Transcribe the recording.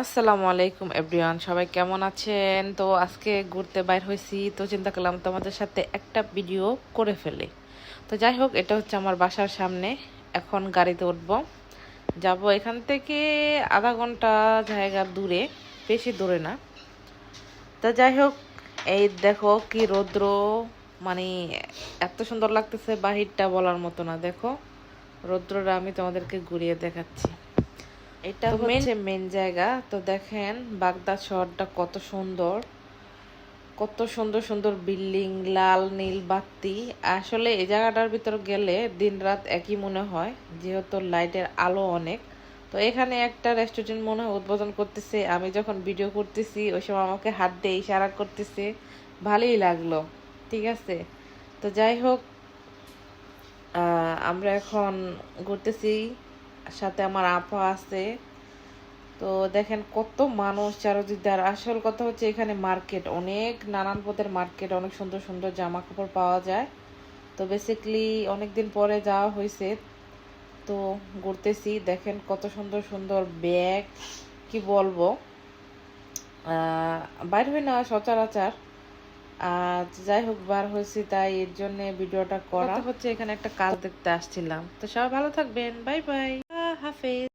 আসসালামু আলাইকুম, এভরিওয়ান। সবাই কেমন আছেন? তো আজকে ঘুরতে বাইর হয়েছি। তো চিন্তা করলাম তোমাদের সাথে একটা ভিডিও করে ফেলে। তো যাই হোক, এটা হচ্ছে আমার বাসার সামনে। এখন গাড়িতে উঠব। যাব এখান থেকে আধা ঘণ্টা জায়গা দূরে, বেশি দূরে না। তো যাই হোক, এই দেখো কি রৌদ্র। মানে এত সুন্দর লাগতেছে বাহিরটা বলার মতো না। দেখো, রৌদ্রটা আমি তোমাদেরকে ঘুরিয়ে দেখাচ্ছি। এটা হচ্ছে মেন জায়গা। তো দেখেন বাগদাদ শহরটা কত সুন্দর। কত সুন্দর সুন্দর বিল্ডিং লাল নীল বাতি। আসলে এই জায়গাটার ভিতর গেলে দিন রাত একই মনে হয় যেহেতু লাইটের আলো অনেক। তো এখানে একটা রেস্টুরেন্ট মনে হয় উদ্বোধন করতেছে। আমি যখন ভিডিও করতেছি ওই সময় আমাকে হাত দিয়ে ইশারা করতেছে। ভালোই লাগল ঠিক আছে? তো যাই হোক আহ, আমরা এখন ঘুরতেছি। সাথে আমার আপা আছে। তো দেখেন কত মানুষ চারদিক আসল কথা হচ্ছে এখানে মার্কেট। অনেক নানান পদের মার্কেট, অনেক সুন্দর সুন্দর জামা কাপড় পাওয়া যায়। তো বেসিকলি অনেক দিন পরে যাওয়া হয়েছে। তো ঘুরতেছি, দেখেন কত সুন্দর সুন্দর ব্যাগ কি বলব? বাইর হই না, সচরাচর। যাই হোক, বার হয়েছি, তাই এর জন্য ভিডিওটা করা। হচ্ছে এখানে একটা কাজ দেখতে আসছিলাম। তো সবাই ভালো থাকবেন। Bye bye. হাফেজ